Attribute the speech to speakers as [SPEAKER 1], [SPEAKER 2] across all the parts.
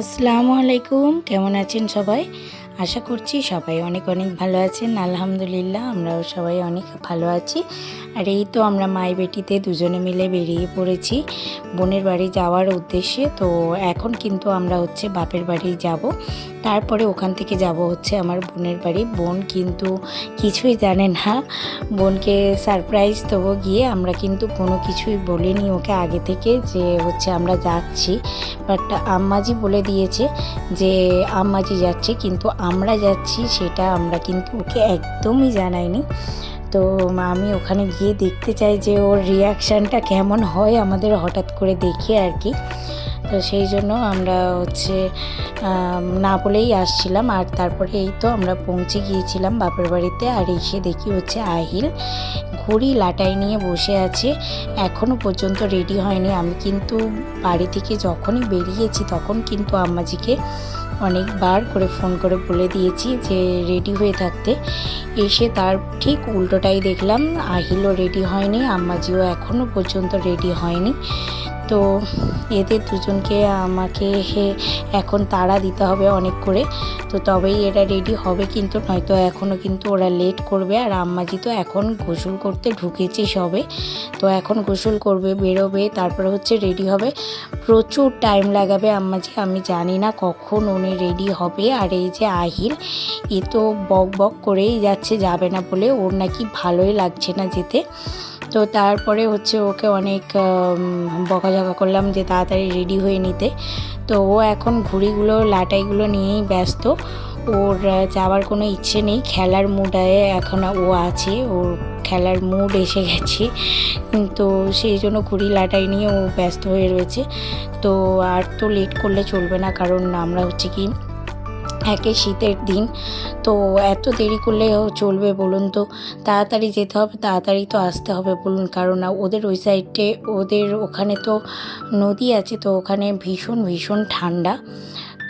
[SPEAKER 1] আসসালামু আলাইকুম, কেমন আছেন সবাই? আশা করছি সবাই অনেক অনেক ভালো আছেন। আলহামদুলিল্লাহ, আমরাও সবাই অনেক ভালো আছি। আর এই তো আমরা মাই বেটিতে দুজনে মিলে বেরিয়ে পড়েছি বোনের বাড়ি যাওয়ার উদ্দেশ্যে। তো এখন কিন্তু আমরা হচ্ছে বাপের বাড়ি যাব। তারপরে ওখান থেকে যাব হচ্ছে আমার বোনের বাড়ি। বোন কিন্তু কিছুই জানে না। বোনকে সারপ্রাইজ দেবো গিয়ে আমরা কিন্তু কোনো কিছুই বলিনি ওকে আগে থেকে যে হচ্ছে আমরা যাচ্ছি। বাট আম্মাজি বলে দিয়েছে যে আম্মাজি যাচ্ছে কিন্তু আমরা যাচ্ছি সেটা আমরা কিন্তু ওকে একদমই জানাইনি। তো আমি ওখানে গিয়ে দেখতে চাই যে ওর রিয়াকশানটা কেমন হয় আমাদের হঠাৎ করে দেখে আর কি। তো সেই জন্য আমরা হচ্ছে না বলেই আসছিলাম আর তারপরে এই তো আমরা পৌঁছে গিয়েছিলাম বাপের বাড়িতে আর এসে দেখি হচ্ছে আহিল ঘড়ি লাটাই নিয়ে বসে আছে। এখনও পর্যন্ত রেডি হয়নি। আমি কিন্তু বাড়ি থেকে যখনই বেরিয়েছি তখন কিন্তু আম্মাজিকে অনেকবার করে ফোন করে বলে দিয়েছি যে রেডি হয়ে থাকতে। এসে তার ঠিক উল্টোটাই দেখলাম, আহিলও রেডি হয়নি, আম্মাজিও এখনও পর্যন্ত রেডি হয়নি। তো এদের দুজনকে আমাকে এখন তাড়া দিতে হবে অনেক করে। তো তবেই এরা রেডি হবে কিন্তু, নয়তো এখনও কিন্তু ওরা লেট করবে। আর আম্মাজি তো এখন গোসল করতে ঢুকেছে সবে। তো এখন গোসল করবে, বেরোবে, তারপরে হচ্ছে রেডি হবে। প্রচুর টাইম লাগাবে আম্মাজি, আমি জানি না কখন উনি রেডি হবে। আর এই যে আহিল, এ তো বক বক করেই যাচ্ছে, যাবে না বলে। ওর নাকি ভালোই লাগছে না যেতে। তো তারপরে হচ্ছে ওকে অনেক বকাঝকা করলাম যে তাড়াতাড়ি রেডি হয়ে নিতে। তো ও এখন ঘুড়িগুলো, লাটাইগুলো নিয়েই ব্যস্ত। ওর যাওয়ার কোনো ইচ্ছে নেই। খেলার মুডে এখন ও আছে। ওর খেলার মুড এসে গেছে। তো সেই জন্য ঘুড়ি, লাটাই নিয়ে ও ব্যস্ত হয়ে রয়েছে। তো আর তো লেট করলে চলবে না। কারণ আমরা হচ্ছে কি একে শীতের দিন। তো এত দেরি করলে চলবে বলুন তো? তাড়াতাড়ি যেতে হবে, তাড়াতাড়ি তো আসতে হবে বলুন। কারণ ওদের ওই সাইডে, ওদের ওখানে তো নদী আছে, তো ওখানে ভীষণ ভীষণ ঠান্ডা।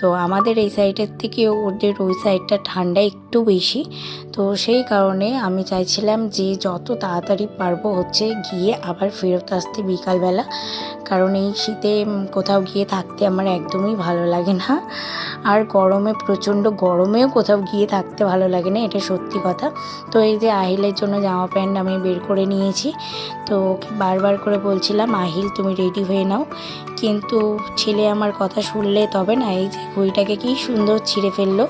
[SPEAKER 1] তো আমাদের এই সাইডের থেকে ওদের ওই সাইডটা ঠান্ডা একটু বেশি। তো সেই কারণে আমি চাইছিলাম যে যত তাড়াতাড়ি পারব হচ্ছে গিয়ে আবার ফেরত আসতে বিকালবেলা। কারণ এই শীতে কোথাও গিয়ে থাকতে আমার একদমই ভালো লাগে না। আর গরমে, প্রচণ্ড গরমেও কোথাও গিয়ে থাকতে ভালো লাগে না, এটা সত্যি কথা। তো এই যে আহিলের জন্য জামা প্যান্ট আমি বের করে নিয়েছি। তো বারবার করে বলছিলাম, আহিল, তুমি রেডি হয়ে নাও। কিন্তু ছেলে আমার কথা শুনলে তবে না, এই যে ঘড়িটাকে কি সুন্দর ছিঁড়ে ফেলল।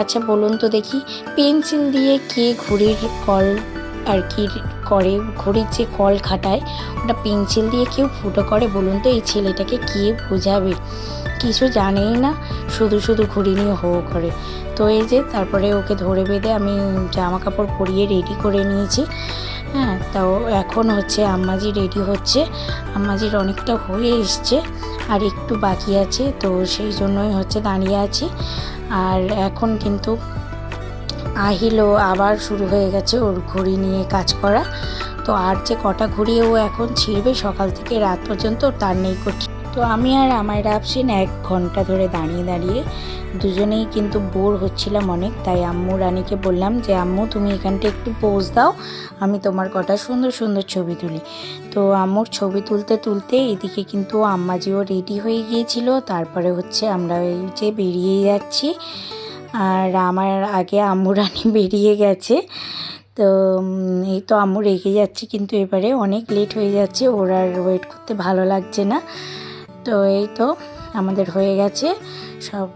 [SPEAKER 1] আচ্ছা বলুন তো দেখি, পেন্সিল দিয়ে কে ঘড়ির কল আর কি করে, ঘড়ির যে কল খাটায়, ওটা পেন্সিল দিয়ে কেউ ফুটো করে? বলুন তো এই ছেলেটাকে কে বোঝাবে? কিছু জানেই না। শুধু শুধু ঘড়ি নিয়ে হো করে। তো এই যে তারপরে ওকে ধরে বেঁধে আমি জামা কাপড় পরিয়ে রেডি করে নিয়েছি। হ্যাঁ তাও এখন হচ্ছে আম্মাজি রেডি হচ্ছে। আম্মাজির অনেকটা হয়ে এসছে আর একটু বাকি আছে, তো সেই জন্যই হচ্ছে দাঁড়িয়ে আছি। আর এখন কিন্তু আহিলও আবার শুরু হয়ে গেছে ওর ঘড়ি নিয়ে কাজ করা। তো আর যে কটা ঘড়ি ও এখন ছিঁড়বে সকাল থেকে রাত পর্যন্ত তার নেই করছে তো আমি আর আমায় রাফসিন এক ঘণ্টা ধরে দাঁড়িয়ে দাঁড়িয়ে দুজনেই কিন্তু বোর হচ্ছিলাম অনেক, তাই আম্মু রানীকে বললাম যে, আম্মু, তুমি এখানটা একটু পোজ দাও, আমি তোমার কটা সুন্দর সুন্দর ছবি তুলি। তো আম্মুর ছবি তুলতে তুলতে এদিকে কিন্তু আম্মাজিও রেডি হয়ে গিয়েছিল, তারপরে হচ্ছে আমরা এই যে বেরিয়ে যাচ্ছি। আর আমার আগে আম্মু রানী বেরিয়ে গেছে, তো এই তো আম্মু রেগে যাচ্ছে, কিন্তু এবারে অনেক লেট হয়ে যাচ্ছে, ওর আর ওয়েট করতে ভালো লাগছে না। তো এই তো আমাদের হয়ে গেছে। সব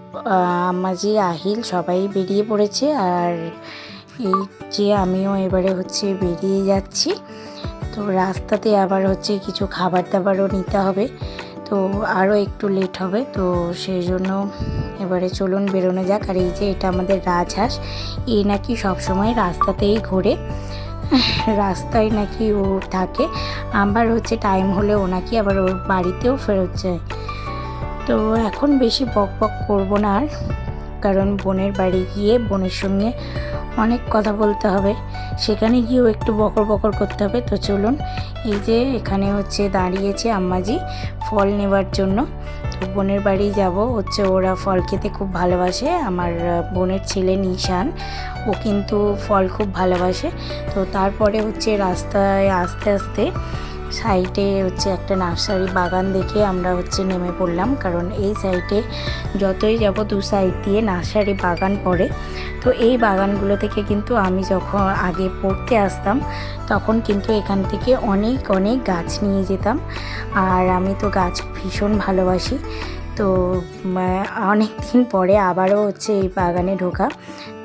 [SPEAKER 1] আম্মাজি, আহিল সবাই বেরিয়ে পড়েছে। আর এই যে আমিও এবারে হচ্ছে বেরিয়ে যাচ্ছি। তো রাস্তাতে আবার হচ্ছে কিছু খাবার দাবারও নিতে হবে। তো আরও একটু লেট হবে। তো সেই জন্য এবারে চলুন বেরোনো যাক। আর এই যে এটা আমাদের রাজহাঁস এ নাকি সবসময় রাস্তাতেই ঘোরে। রাস্তায় নাকি ও থাকে। আবার হচ্ছে টাইম হলে ও নাকি আবার ওর বাড়িতেও ফেরত যায়। তো এখন বেশি বক বক করব না আর। কারণ বোনের বাড়ি গিয়ে বোনের সঙ্গে অনেক কথা বলতে হবে। সেখানে গিয়েও একটু বকর বকর করতে হবে। তো চলুন, এই যে এখানে হচ্ছে দাঁড়িয়েছে আম্মাজি ফল নেবার জন্য। বোনের বাড়ি যাব। হচ্ছে ওরা ফল খেতে খুব ভালোবাসে। আমার বোনের ছেলে নিশান, ও কিন্তু ফল খুব ভালোবাসে। তো তারপরে হচ্ছে রাস্তায় আস্তে আস্তে সাইডে হচ্ছে একটা নার্সারি বাগান দেখে আমরা হচ্ছে নেমে পড়লাম, কারণ এই সাইডে যতই যাব দু সাইড দিয়ে নার্সারি বাগান পড়ে। তো এই বাগানগুলো থেকে কিন্তু আমি যখন আগে পড়তে আসতাম, তখন কিন্তু এখান থেকে অনেক অনেক গাছ নিয়ে যেতাম। আর আমি তো গাছ ভীষণ ভালোবাসি। তো অনেক দিন পরে আবারও হচ্ছে এই বাগানে ঢোকা।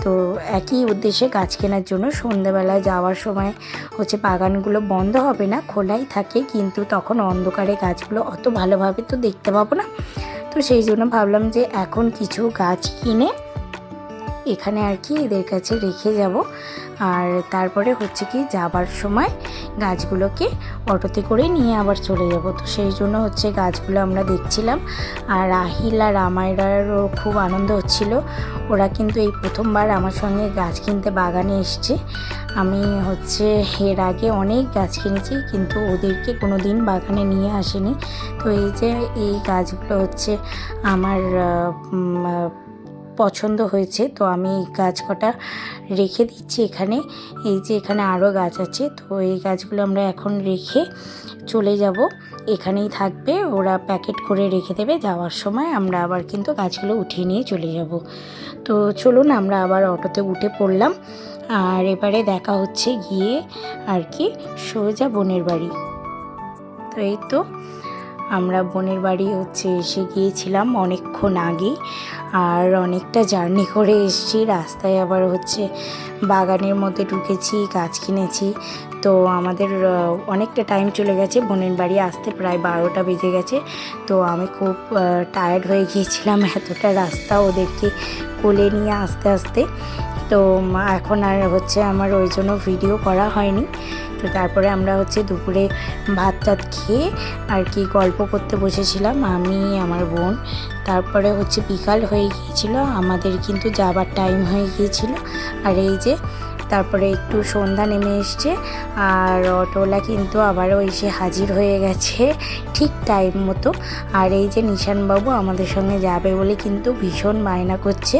[SPEAKER 1] তো একই উদ্দেশ্যে গাছ কেনার জন্য সন্ধেবেলা যাওয়ার সময় হচ্ছে বাগানগুলো বন্ধ হবে না, খোলাই থাকে, কিন্তু তখন অন্ধকারে গাছগুলো অত ভালোভাবে তো দেখতে পাবো না। তো সেই জন্য ভাবলাম যে এখন কিছু গাছ কিনে এখানে আর কি এদের কাছে রেখে যাব। আর তারপরে হচ্ছে কি যাবার সময় গাছগুলোকে অটোতে করে নিয়ে আবার চলে যাব। তো সেই জন্য হচ্ছে গাছগুলো আমরা দেখছিলাম। আর রাহিল আর আমায়রারও খুব আনন্দ হচ্ছিল। ওরা কিন্তু এই প্রথমবার আমার সঙ্গে গাছ কিনতে বাগানে এসছে। আমি হচ্ছে এর আগে অনেক গাছ কিনেছি, কিন্তু ওদেরকে কোনো দিন বাগানে নিয়ে আসেনি। তো এই যে এই গাছগুলো হচ্ছে আমার পছন্দ হয়েছে, তো আমি এই গাছ কটা রেখে দিচ্ছি এখানে। এই যে এখানে আরও গাছ আছে, তো এই গাছগুলো আমরা এখন রেখে চলে যাব। এখানেই থাকবে, ওরা প্যাকেট করে রেখে দেবে, যাওয়ার সময় আমরা আবার কিন্তু গাছগুলো উঠিয়ে নিয়ে চলে যাব। তো চলুন, আমরা আবার অটোতে উঠে পড়লাম। আর এবারে দেখা হচ্ছে গিয়ে আর কি সোজা বোনের বাড়ি। তো এই তো আমরা বোনের বাড়ি হচ্ছে এসে গিয়েছিলাম অনেকক্ষণ আগে, আর অনেকটা জার্নি করে এসেছি। রাস্তায় আবার হচ্ছে বাগানের মধ্যে ঢুকেছি, গাছ কিনেছি। তো আমাদের অনেকটা টাইম চলে গেছে, বোনের বাড়ি আসতে প্রায় বারোটা বেজে গেছে। তো আমি খুব টায়ার্ড হয়ে গিয়েছিলাম এতটা রাস্তা ওদেরকে কোলে নিয়ে আস্তে আস্তে। তো এখন আর হচ্ছে আমার ওই জন্য ভিডিও করা হয়নি। তো তারপরে আমরা হচ্ছে দুপুরে ভাত টাত খেয়ে আর কি গল্প করতে বসেছিলাম, আমি, আমার বোন। তারপরে হচ্ছে বিকাল হয়ে গিয়েছিল, আমাদের কিন্তু যাবার টাইম হয়ে গিয়েছিল। আর এই যে তারপরে একটু সন্ধ্যা নেমে এসছে আর অটোওয়ালা কিন্তু আবারও এসে হাজির হয়ে গেছে ঠিক টাইম মতো। আর এই যে নিশানবাবু আমাদের সঙ্গে যাবে বলে কিন্তু ভীষণ বায়না করছে।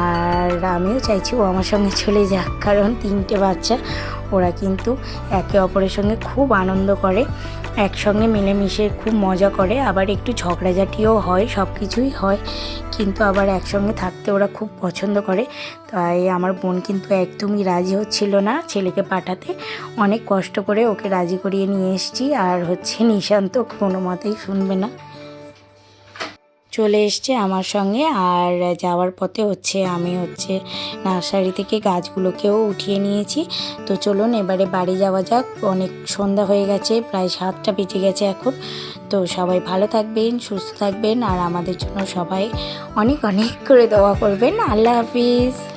[SPEAKER 1] আর আমিও চাইছি ও আমার সঙ্গে চলে যাক, কারণ তিনটে বাচ্চা, ওরা কিন্তু একে অপরের সঙ্গে খুব আনন্দ করে। একসঙ্গে মিলেমিশে খুব মজা করে, আবার একটু ঝগড়াঝাটিও হয় সব কিছুই হয়। কিন্তু আবার একসঙ্গে থাকতে ওরা খুব পছন্দ করে। তাই আমার বোন কিন্তু একদমই রাজি হচ্ছিল না ছেলেকে পাঠাতে। অনেক কষ্ট করে ওকে রাজি করিয়ে নিয়ে এসেছি। আর হচ্ছে নিশান্ত কোনো মতেই শুনবে না। চলে এসছে আমার সঙ্গে আর যাওয়ার পথে হচ্ছে আমি হচ্ছে নার্সারি থেকে গাছগুলোকেও উঠিয়ে নিয়েছি। তো চলুন এবারে বাড়ি যাওয়া যাক। অনেক সন্ধ্যা হয়ে গেছে, প্রায় সাতটা বেজে গেছে এখন। তো সবাই ভালো থাকবেন, সুস্থ থাকবেন আর আমাদের জন্য সবাই অনেক অনেক করে দোয়া করবেন। আল্লাহ হাফিজ।